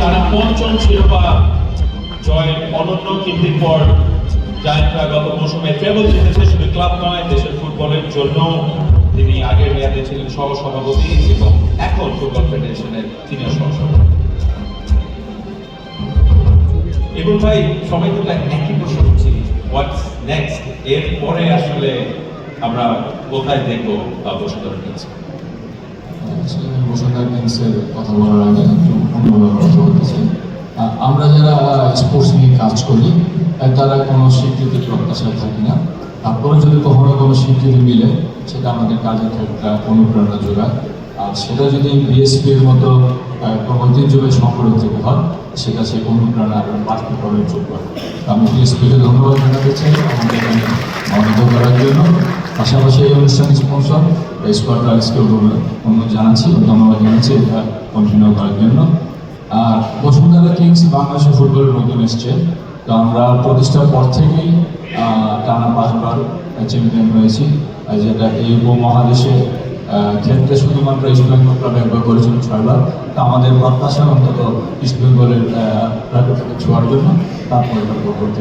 তারা পঞ্চম শিরোপা জয়ের অনন্য কীর্তির পর জায়ান্টরা গত মৌসুমে ট্রেবল জিতেছে, শুধু ক্লাব নয়, দেশের ফুটবলের জন্য তিনি আগের মেয়াদে ছিলেন সহ সভাপতি এবং এখন ফুটবল ফেডারেশনের তিনি সহসভাপতি। এবং ভাই, সবাই তো একই প্রশ্ন করছি হোয়াটস নেক্সট এর পরে আসলে আমরা কোথায় দেখব বসুন্ধরা কিংস বসুন্ধরা কিংসের কথা বলার আগে একটু যারা স্পোর্টস নিয়ে কাজ করি তারা কোনো স্বীকৃতির প্রত্যাশায় থাকি না। তারপরে যদি কখনো কোনো স্বীকৃতি মিলে, সেটা আমাদের কাজের একটা অনুপ্রেরণা যোগায়। আর সেটা যদি বিএসপি এর মতো ঐতিহ্যবাহী সংগঠন থেকে হয়, সেটা সেই অনুপ্রেরণা আরও বাড়তি করার যোগ্য। আমি বিএসপিকে ধন্যবাদ জানাতে চাই। আমাদের এখানে মনোনীত করার জন্য। পাশাপাশি এই অনুষ্ঠানের স্পন্সর স্পট রাইসকেও অনুরোধ জানাচ্ছি ধন্যবাদ জানাচ্ছি এটা কন্টিনিউ করার জন্য। আর বসুন্ধরা কিংস বাংলাদেশের ফুটবলের নতুন এসছে। তো আমরা প্রতিষ্ঠার পর থেকেই টানা পাঁচবার চ্যাম্পিয়ন হয়েছি। যেটা এই উপমহাদেশে ক্ষেত্রে শুধুমাত্র ইস্টবেঙ্গল ক্লাব একবার করেছিল ছয়বার। তো আমাদের প্রত্যাশা অন্তত ইস্টবেঙ্গলের ছোঁয়ার জন্য তারপরে করতে